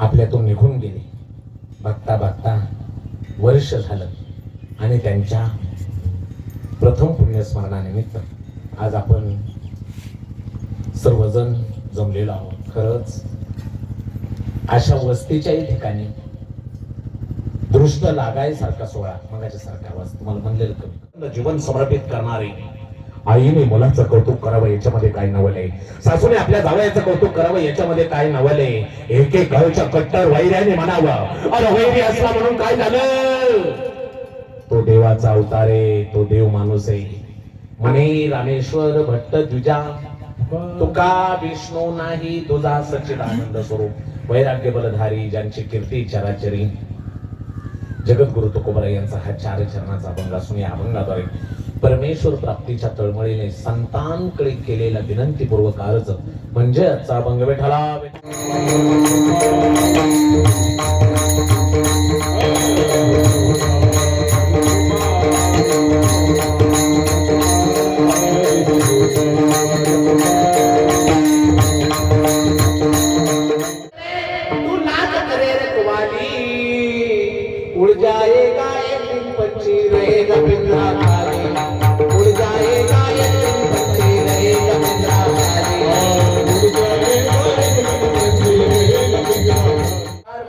आपल्यातून निघून गेले. बघता बघता वर्ष झालं आणि त्यांच्या प्रथम पुण्यस्मरणानिमित्त आज आपण सर्वजण जमलेलो आहोत. खरंच अशा वस्तीच्याही ठिकाणी दृष्ट लागायसारखा सोहळा मगाच्या सारखा आवाज तुम्हाला म्हणलेलं कमी. जीवन समर्पित करणारे आईने मुलाचं कौतुक करावं याच्यामध्ये काय नवलंय सासूने आपल्या जावयाचं कौतुक करावं याच्यामध्ये काय नवलंय एक एक गावच्या कट्टर वैर्याने म्हणावं अरे वैरी असला म्हणून काय झालं? तो देवाचा अवतार आहे तो देव माणूस आहे. म्हणे रामेश्वर भट्ट द्विजा तुका विष्णू नाही तुझा सच्चिदानंद स्वरूप. वैराग्य बलधारी ज्यांची कीर्ती चराचरी. जगद्गुरु तुकोबरा यांचा हा चार चरणाचा अभंग असून या अभंगाद्वारे परमेश्वर प्राप्तीच्या तळमळीने संतांकडे केलेला विनंतीपूर्वक अर्ज म्हणजे आजचा अभंग विठाला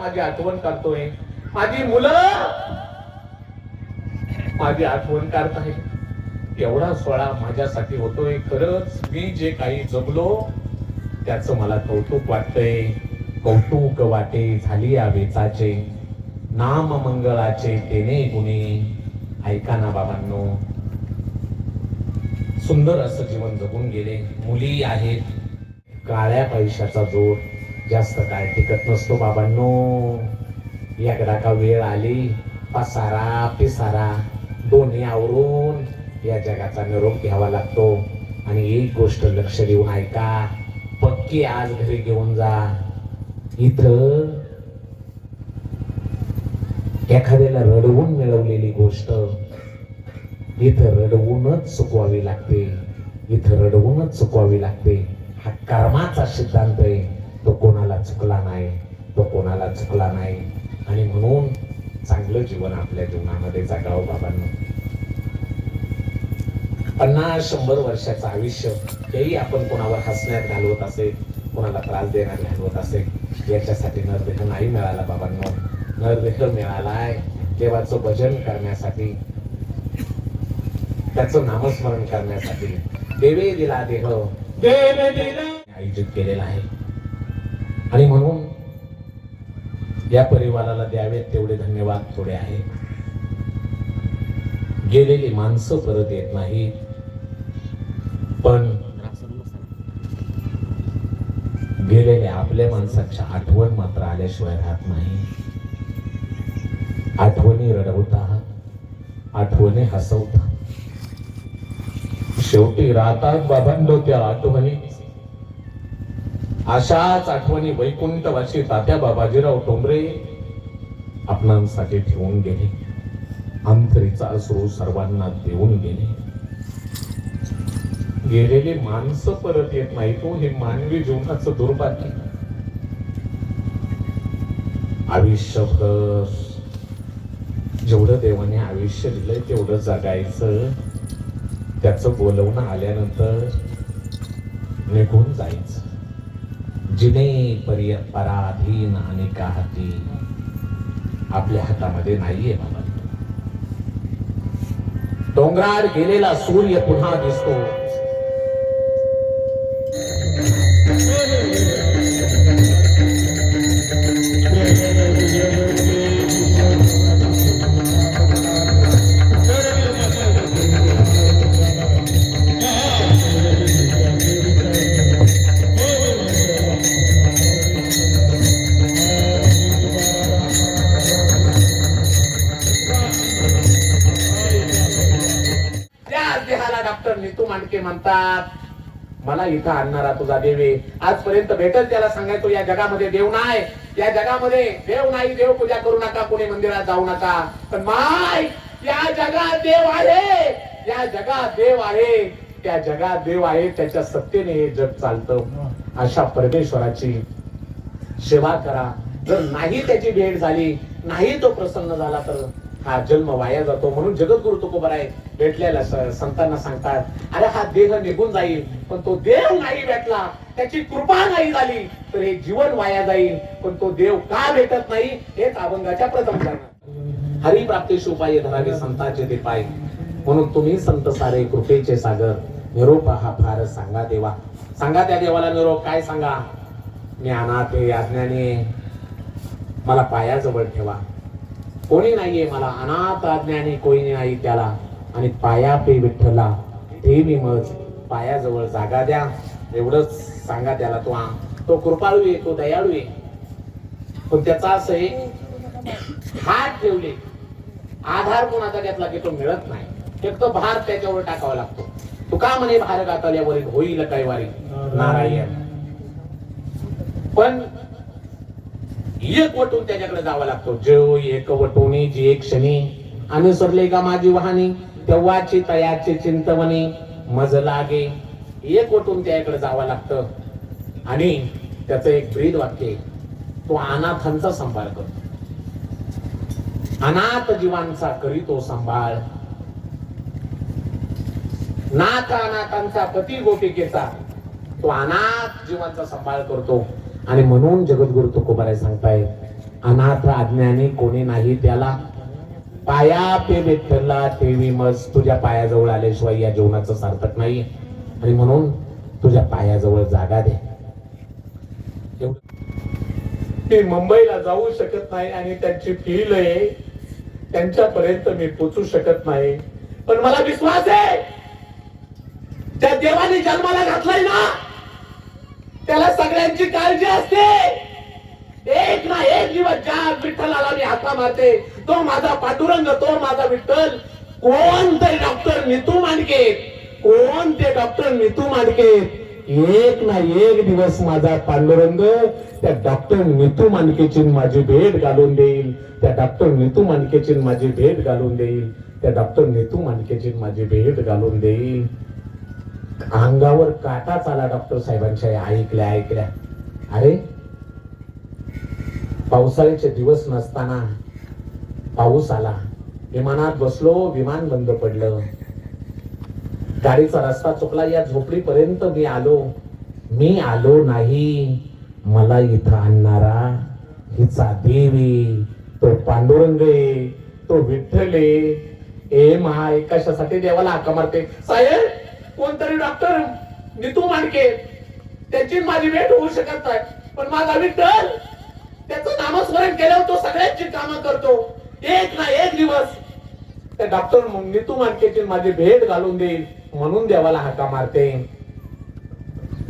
माझी आठवण काढतोय. माझी मुलं! माझी आठवण काढत आहे एवढा सोहळा माझ्यासाठी होतोय. खरंच मी जे काही जगलो त्याच मला कौतुक वाटतंय. कौतुक वाटे झाली या वेचाचे. नाम मंगळाचे तेने गुणे. ऐका ना बाबांनो. सुंदर असं जीवन जगून गेले. मुली आहेत. काळ्या पैशाचा जोर. जास्त काळ टिकत नसतो बाबांनो. एकदा का वेळ आली. पसारा पिसारा दोन्ही आवरून या जगाचा निरोप घ्यावा लागतो. आणि एक गोष्ट लक्ष देऊन ऐका पक्की आज घरी घेऊन जा. इथं एखाद्याला रडवून मिळवलेली गोष्ट इथं रडवूनच चुकवावी लागते. इथं रडवूनच चुकवावी लागते. हा कर्माचा सिद्धांत आहे. तो कोणाला चुकला नाही तो कोणाला चुकला नाही. आणि म्हणून चांगलं जीवन आपल्या जीवनामध्ये जगावं बाबांनो. पन्नास शंभर वर्षाचं आयुष्य हेही आपण कोणावर हसण्यात घालवत असेल कोणाला त्रास देण्यात घालवत असेल याच्यासाठी नरदेह नाही मिळाला बाबांनो. नरदेह मिळालाय देवाचं भजन करण्यासाठी त्याचं नामस्मरण करण्यासाठी. देवे दिला देह. आयोजित केलेला आहे. आणि म्हणून या परिवाराला द्यावेत तेवढे धन्यवाद थोडे आहेत गेलेली माणसं परत येत नाही पण गेलेल्या आपल्या माणसाच्या आठवण मात्र आल्याशिवाय राहत नाही. आठवणी रडवता आठवणी हसवता शेवटी राहतात बाबांडो त्या आठवणी. अशाच आठवणी वैकुंठवासी तात्या बाबाजीराव टोंबरे आपणांसाठी ठेवून गेले. अंतरीचा असू सर्वांना देऊन गेले. गेलेली माणसं परत येत नाही तो हे मानवी जीवनाचं दुर्भाग्य. आयुष्यभर जेवढं देवाने आयुष्य दिलंय तेवढं जगायचं. त्याचं बोलवणं आल्यानंतर निघून जायचं. जिने पर्य पराधीन आणि काहती आपल्या हातामध्ये नाहीये बाबा. डोंगराळ गेलेला सूर्य पुन्हा दिसतो. मांडके म्हणतात मला इथं आणणारा तुझा देवे. आजपर्यंत भेटल त्याला सांगायचो या जगामध्ये देव नाही. या जगामध्ये देव नाही देव पूजा करू नका कोणी मंदिरात जाऊ नका. पण माय या जगात देव आहे. या जगात देव आहे. त्या जगात देव आहे त्याच्या सत्तेने हे जग चालतं. अशा परमेश्वराची सेवा करा. जर नाही त्याची भेट झाली नाही तो प्रसन्न झाला तर हा जन्म वाया जातो म्हणून जगद्गुरु तुकोबराय भेटलेल्या संतांना सांगतात अरे हा देह निघून जाईल पण तो देव नाही भेटला त्याची कृपा नाही झाली तर हे जीवन वाया जाईल पण तो देव का भेटत नाही हेच अभंगाच्या प्रथम चरणात हरिप्राप्तीशी उपाय धरावे संतांचे ते पाय म्हणून तुम्ही संत सारे कृपेचे सागर निरोप हा फार सांगा देवा. सांगा त्या देवाला निरोप काय सांगा? मी अनाथ आहे मला पायाजवळ ठेवा. कोणी नाहीये मला अनाथ अज्ञानी कोणी नाही त्याला. आणि पाया पे विठ्ठला ते मी मज पायाजवळ जागा द्या. एवढंच सांगा त्याला तो आम. तो कृपाळू आहे तो दयाळू आहे. पण त्याचा असं आहे हात ठेवले. आधार कोणाचा घेतला की तो मिळत नाही. फक्त भार त्याच्यावर टाकावा लागतो. तू का म्हणे भार गाताल्यावर होईल काही वारी नारायण. पण एक वटून त्याच्याकडे जावा लागतो. जेव एक वटोनी जी एक क्षणी आणि का माझी वाहनी? तेव्हाची तयाची चिंतवणी मज लागे. एक वटून त्याकडे जावं लागतं. आणि त्याचं एक ब्रीद वाक्य तो अनाथांचा सांभाळ करतो अनाथ जीवांचा करीतो सांभाळ. नाथ अनाथांचा पती गोपिकेचा तो अनाथ जीवांचा सांभाळ करतो. आणि म्हणून जगद्गुरु तुकोबाराय सांगताय अनाथ अज्ञानी कोणी नाही त्याला पाया पे विठ्ठला ठेवी मज तुझ्या पायाजवळ आल्याशिवाय या जीवनाचं सार्थक नाही. आणि म्हणून तुझ्या पायाजवळ जागा दे. ते मुंबईला जाऊ शकत नाही आणि त्यांची फील आहे. त्यांच्यापर्यंत मी पोचू शकत नाही. पण मला विश्वास आहे. त्या देवाने जन्माला घातलाय ना. त्याला सगळ्यांची काळजी असते. एक ना एक दिवस ज्या विठ्ठलाला मी हाता मारते तो माझा पांडुरंग तो माझा विठ्ठल. कोण ते डॉक्टर नितू मांडके कोण ते डॉक्टर नितू मांडके एक ना एक दिवस माझा पांडुरंग त्या डॉक्टर नितू मानकेची माझी भेट घालून देईल. त्या डॉक्टर नितू मानकेची माझी भेट घालून देईल. त्या डॉक्टर नितू मानकेची माझी भेट घालून देईल. अंगावर काटाच आला डॉक्टर साहेबांच्या ऐकल्या ऐकल्या. अरे पावसाळ्याचे दिवस नसताना पाऊस आला. विमानात बसलो विमान बंद पडलं. गाडीचा रस्ता चुकला या झोपडीपर्यंत मी आलो. मी आलो नाही. मला इथं आणणारा हिचा देवी तो पांडुरंग तो विठ्ठल आहे ए महा कशासाठी देवाला हाका मारते. साहेब! कोणतरी डॉक्टर नितू मांडके त्याची माझी भेट होऊ शकत नाही. पण माझा विठ्ठल त्याचं नामस्मरण केल्यावर तो सगळ्यांची कामं करतो. एक ना एक दिवस त्या डॉक्टर नितू मांडकेची माझी भेट घालून देईल म्हणून देवाला हाका मारते.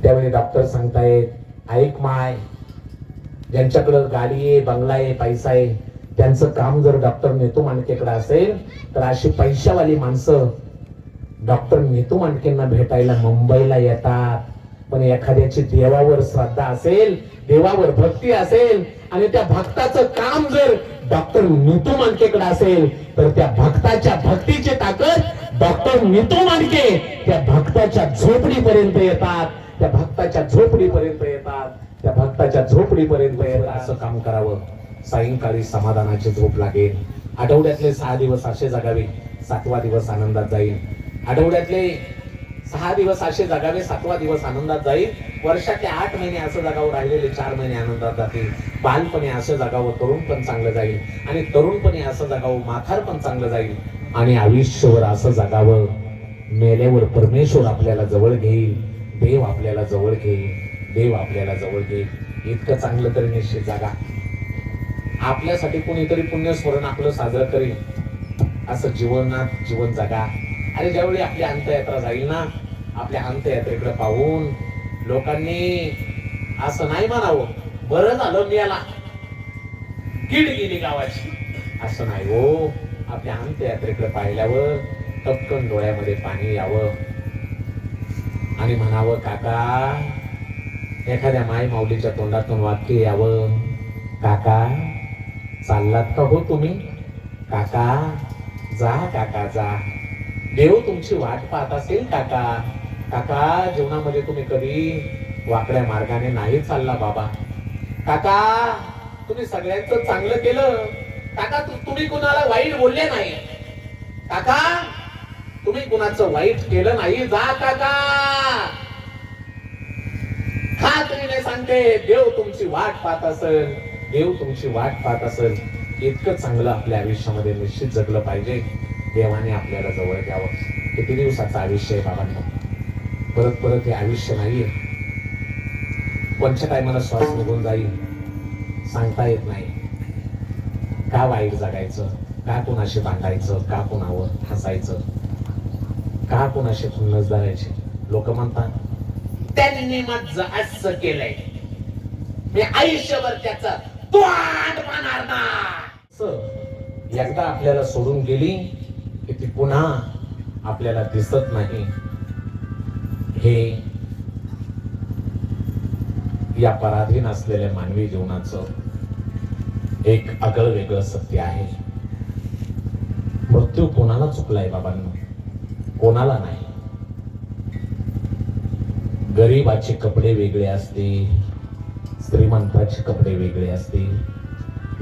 त्यावेळी डॉक्टर सांगतायत ऐक माय ज्यांच्याकडं गाडी आहे बंगला आहे पैसा आहे त्यांचं काम जर डॉक्टर नेतो मांडकेकडे असेल तर अशी पैशावाली माणसं डॉक्टर नीतू मांडकेंना भेटायला मुंबईला येतात. पण एखाद्याची देवावर श्रद्धा असेल देवावर भक्ती असेल आणि त्या भक्ताचं काम जर डॉक्टर नीतू मांडकेकडे असेल तर त्या भक्ताच्या भक्तीची ताकद डॉक्टर नीतू मांडके त्या भक्ताच्या झोपडीपर्यंत येतात. त्या भक्ताच्या झोपडीपर्यंत येतात. त्या भक्ताच्या झोपडीपर्यंत येतात. असं काम करावं. सायंकाळी समाधानाची झोप लागेल. आठवड्यातले सहा दिवस असे जगावे. सातवा दिवस आनंदात जाईल. आठवड्यातले सहा दिवस असे जगावे सातवा दिवस आनंदात जाईल. वर्षातले आठ महिने असं जगावं राहिलेले चार महिने आनंदात जातील. बालपणे असं जगावं तरुण पण चांगलं जाईल. आणि तरुणपणे असं जगावं माथार पण चांगलं जाईल. आणि आयुष्यभर असं जगावं. मेल्यावर परमेश्वर आपल्याला जवळ घेईल. देव आपल्याला जवळ घेईल. देव आपल्याला जवळ घेईल. इतकं चांगलं तरी निश्चित जागा. आपल्यासाठी कोणीतरी पुण्यस्मरण आपलं साजरं करेल. असं जीवनात जीवन जगा. अरे ज्यावेळी आपली अंत्ययात्रा जाईल ना आपल्या अंत्ययात्रेकडे पाहून लोकांनी असं नाही म्हणावं बरं झालं मेला कीड गेली गावाची. असं नाही हो आपल्या अंत्ययात्रेकडे पाहिल्यावर टपकन डोळ्यामध्ये पाणी यावं. आणि म्हणावं काका एखाद्या माय माऊलीच्या तोंडातून वाक्य यावं. काका चाललात का हो तुम्ही? काका जा काका जा. देव तुमची वाट पाहत असेल काका. काका जीवनामध्ये तुम्ही कधी वाकड्या मार्गाने नाही चालला बाबा. काका तुम्ही सगळ्यांचं चांगलं केलं. काका तुम्ही कुणाला वाईट बोलले नाही. काका तुम्ही कुणाचं वाईट केलं नाही. जा काका. नाही सांगते देव तुमची वाट पाहत असेल. देव तुमची वाट पाहत असेल. इतकं चांगलं आपल्या आयुष्यामध्ये निश्चित जगलं पाहिजे. देवाने आपल्याला जवळ द्यावं किती दिवसाचं आयुष्य आहे बाबांना? परत परत हे आयुष्य नाहीये. कोणत्या टायमाला श्वास निघून जाईल? सांगता येत नाही. का वाईट जगायचं? का कोणाशी भांडायचं? का कोणावर हसायचं? का कोणाशी खुन्नस धरायचे? लोक म्हणतात त्यांनी माझं असं केलंय. मी आयुष्यभर त्याचा आठ पाहणार ना एकदा आपल्याला सोडून गेली पुन्हा आपल्याला दिसत नाही हे या पराधीन असलेल्या मानवी जीवनाचं एक आगळं वेगळं सत्य आहे. मृत्यू कोणाला चुकलाय बाबांनो? कोणाला नाही. गरीबाचे कपडे वेगळे असतील श्रीमंताचे कपडे वेगळे असतील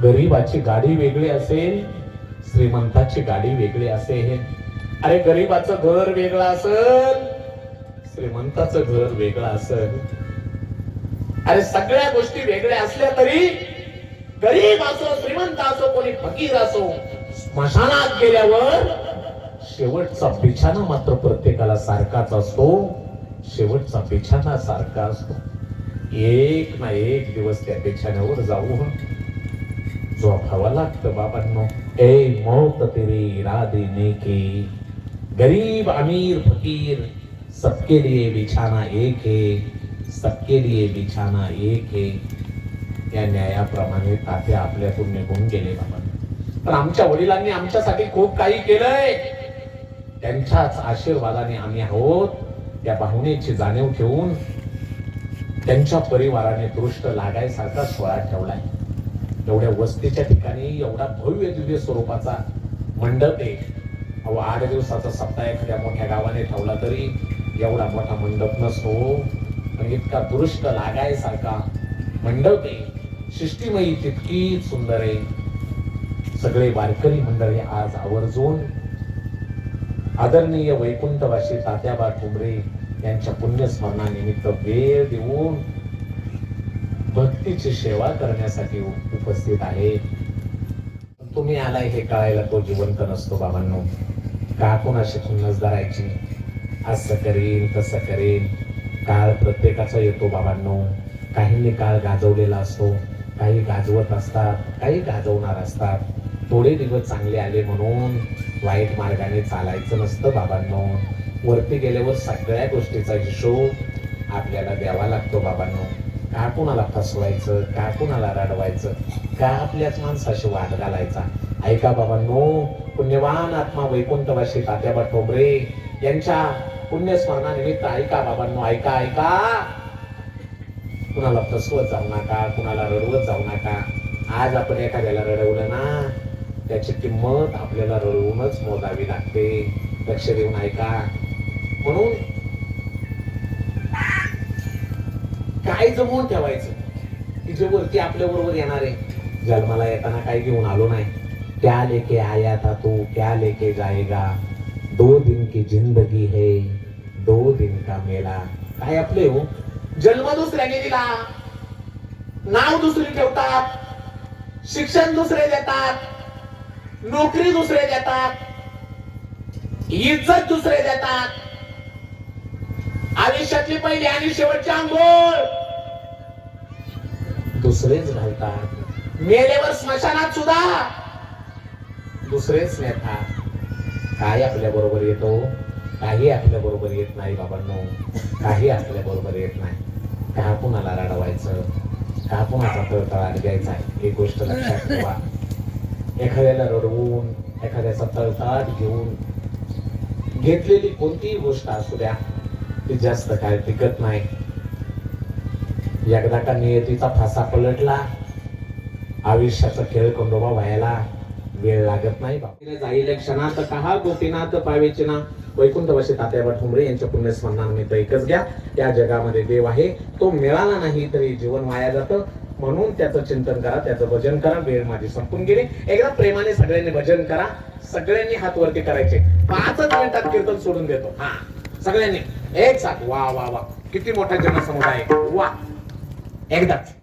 गरीबाची गाडी वेगळी असेल श्रीमंताची गाडी वेगळी असेल अरे गरीबाचं घर वेगळं असेल श्रीमंताचं घर वेगळं असेल. अरे सगळ्या गोष्टी वेगळ्या असल्या तरी गरीब असो श्रीमंत असो कोणी फकीर असो स्मशानात गेल्यावर शेवटचा बिछाना मात्र प्रत्येकाला सारखाच असतो. शेवटचा बिछाना सारखा असतो. एक ना एक दिवस त्या बिछाण्यावर जाऊ झोपावं लागतं बाबांनो. ए मौत तेरे इरादे नेके गरीब अमीर फकीर सबके लिए बिछाना एक है सबके लिए बिछाना एक है। या न्यायाप्रमाणे तात्या आपल्यातून निघून गेले बाबा. पण आमच्या वडिलांनी आमच्यासाठी खूप काही केलंय. त्यांच्याच आशीर्वादाने आम्ही आहोत त्या भावनेची जाणीव ठेवून त्यांच्या परिवाराने दृष्ट लागायसारखा सोहळा ठेवलाय. एवढ्या वस्तीच्या ठिकाणी एवढा भव्य दिव्य स्वरूपाचा मंडप आहे अहो आठ दिवसाचा सप्ताह एखाद्या मोठ्या गावाने ठेवला तरी एवढा मोठा मंडप नसतो. पण इतका दुरुष्ट लागायसारखा मंडप आहे शिष्टीमयी तितकी सुंदर आहे. सगळे वारकरी मंडळी आज आवर्जून आदरणीय वैकुंठवासी तात्याबा ठुमरे यांच्या पुण्यस्मरणानिमित्त वेळ देऊन भक्तीची सेवा करण्यासाठी उपस्थित आहे. तुम्ही आलाय हे कळायला तो जिवंत नसतो बाबांनो. का कोणाशी खुन्नस धरायची? असं करीन तसं करीन. काळ प्रत्येकाचा येतो बाबांनो. काहींनी काळ गाजवलेला असतो. काही गाजवत असतात काही गाजवणार असतात. थोडे दिवस चांगले आले म्हणून वाईट मार्गाने चालायचं नसतं बाबांनो. वरती गेल्यावर सगळ्या गोष्टीचा हिशोब आपल्याला द्यावा लागतो बाबांनो. का कुणाला फसवायचं? का कुणाला रडवायचं? का आपल्याच माणसाशी वाद घालायचा? ऐका बाबांनो पुण्यवान आत्मा वैकुंठवाशी तात्याबा ठोबरे यांच्या पुण्यस्मरणानिमित्त ऐका बाबांनो ऐका ऐका. कुणाला फसवत जाऊ नका कुणाला रडवत जाऊ नका. आज आपण एखाद्याला रडवलं ना त्याची किंमत आपल्याला रडवूनच मोजावी लागते. लक्ष देऊन ऐका. म्हणून काय जमवून ठेवायचं? की जे वरती आपल्या बरोबर येणार आहे. जन्माला येताना काय घेऊन आलो नाही. क्या लेके आया था तू? क्या लेके जाएगा? दो दिन की जिंदगी है दो दिन का मेला. काय आपले हो? जन्म दुसऱ्याने दिला नाव दुसरी ठेवतात. शिक्षण दुसरे देतात. नोकरी दुसरे देतात. इज्जत दुसरे देतात. आयुष्यातली पहिली आणि शेवटची आंघोळ. दुसरेच घालतात मेलेवर स्मशानात सुद्धा. दुसरेच नेतात काय आपल्या बरोबर येतो हो. काही आपल्या बरोबर येत नाही बाबांनो. काही आपल्या बरोबर येत नाही. का कुणाला रडवायचं? का कुणाचा तळतळाट घ्यायचा? ही गोष्ट लक्षात ठेवा. एखाद्याला रडवून एखाद्याचा तळतळाट घेऊन घेतलेली कोणतीही गोष्ट असू द्या जास्त काय टिकत नाही. एकदा का नियतीचा फासा पलटला आयुष्याचा खेळ खंडोबा व्हायला वेळ लागत नाही बाबा जाईल क्षणात कहा गोपीनाथ पावेचिना वैकुंठ वैकुंठवासी तात्याबा ठुमरे यांच्या पुण्यस्मरणानिमित्त एकच घ्या. या जगामध्ये देव आहे तो मिळाला नाही तरी जीवन वाया जातं. म्हणून त्याचं चिंतन करा त्याचं भजन करा वेळ माझी संपून गेली. एकदा प्रेमाने सगळ्यांनी भजन करा सगळ्यांनी हात वरती करायचे. पाचच मिनिटात कीर्तन सोडून देतो. हा सगळ्यांनी. एक साथ. वा वा वा. किती मोठा जनसमुदाय. आहे. वा. एकदाच.